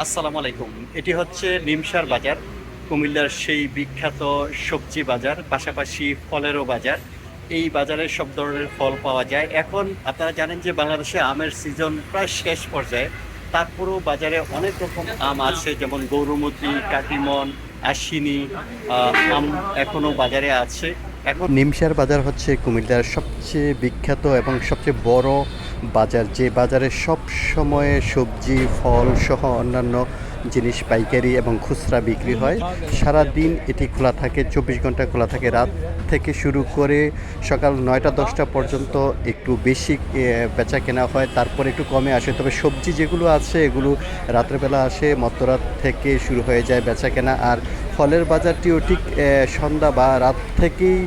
আসসালামু আলাইকুম। এটি হচ্ছে নিমসার বাজার, কুমিল্লার সেই বিখ্যাত সবজি বাজার, পাশাপাশি ফলেরও বাজার। এই বাজারে সব ধরনের ফল পাওয়া যায়। এখন আপনারা জানেন যে বাংলাদেশে আমের সিজন প্রায় শেষ পর্যায়ে। তারপরেও বাজারে অনেক রকম আম আছে, যেমন গৌরমতি কাটিমন আশিনি আম এখনও বাজারে আছে। এখন নিমসার বাজার হচ্ছে কুমিল্লার সবচেয়ে বিখ্যাত এবং সবচেয়ে বড় বাজার, যে বাজারে সব সময়ে সবজি, ফল সহ অন্যান্য জিনিস, পাইকারি এবং খুচরা বিক্রি হয়। সারা দিন এটি খোলা থাকে, চব্বিশ ঘণ্টা খোলা থাকে। রাত থেকে শুরু করে সকাল নয়টা, দশটা পর্যন্ত একটু বেশি বেচা কেনা হয়, তারপর একটু কমে আসে। তবে সবজি যেগুলো আছে, এগুলো রাত্রেবেলা আসে, মধ্যরাত থেকে শুরু হয়ে যায় বেচা কেনা। আর ফলের বাজারটিও ঠিক সন্ধ্যা বা রাত থেকেই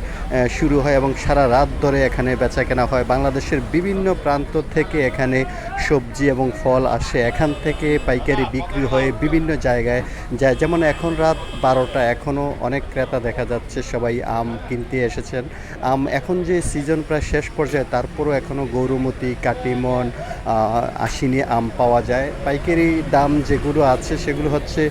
শুরু হয় এবং সারা রাত ধরে এখানে বেচা কেনা হয়। বাংলাদেশের বিভিন্ন প্রান্ত থেকে এখানে সবজি এবং ফল আসে। এখান থেকে পাইকারি বিক্রি হয়ে বিভিন্ন জায়গায় যায়। যেমন এখন রাত বারোটা এখনও অনেক ক্রেতা দেখা যাচ্ছে, সবাই আম কিনতে এসেছেন। আম এখন যে সিজন প্রায় শেষ পর্যায়ে, তারপরও এখনও গৌরমতি, কাটিমন আশিনি আম পাওয়া যায়। পাইকারি দাম যেগুলো আছে, সেগুলো হচ্ছে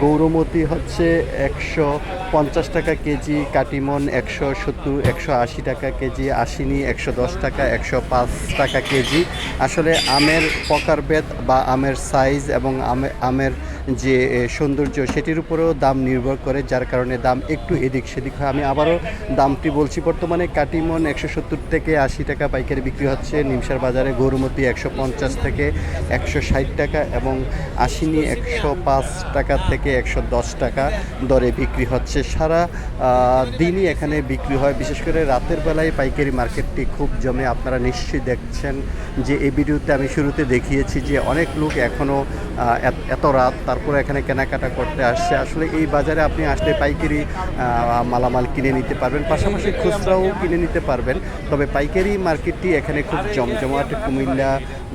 গৌরমতি হচ্ছে একশো পঞ্চাশ টাকা কেজি, কাটিমন একশো সত্তর, একশো আশি টাকা কেজি, আশিনি একশো দশ টাকা, একশো পাঁচ টাকা কেজি। আসলে আমের প্রকারভেদ বা আমের সাইজ এবং আমে- আমের যে সৌন্দর্য, সেটির উপরেও দাম নির্ভর করে, যার কারণে দাম একটু এদিক সেদিক হয়। আমি আবারও দামটি বলছি, বর্তমানে কাটিমন একশো সত্তর থেকে আশি টাকা পাইকারি বিক্রি হচ্ছে। নিমসার বাজারে গৌরমতি একশো পঞ্চাশ থেকে একশো ষাট টাকা এবং আশিনি একশো পাঁচ টাকা থেকে একশো দশ টাকা দরে বিক্রি হচ্ছে। সারা দিনই এখানে বিক্রি হয়। বিশেষ করে রাতের বেলায় পাইকারি মার্কেটটি খুব জমে। আপনারা নিশ্চয়ই দেখছেন যে এই ভিডিওতে আমি শুরুতে দেখিয়েছি যে অনেক লোক এখনও এত রাত, তারপরে এখানে কেনাকাটা করতে আসছে। আসলে এই বাজারে আপনি আসলে পাইকারি মালামাল কিনে নিতে পারবেন। পাশাপাশি খুচরাও কিনে নিতে পারবেন। তবে পাইকারি মার্কেটটি এখানে খুব জমজমাট। কুমিল্লা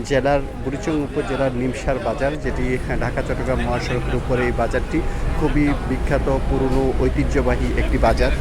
জেলার, বুড়িচং উপজেলার নিমসার বাজার, যেটি ঢাকা, চট্টগ্রাম মহাসড়কের উপরে এই বাজারটি খুবই বিখ্যাত, পুরনো, ঐতিহ্যবাহী একটি বাজার।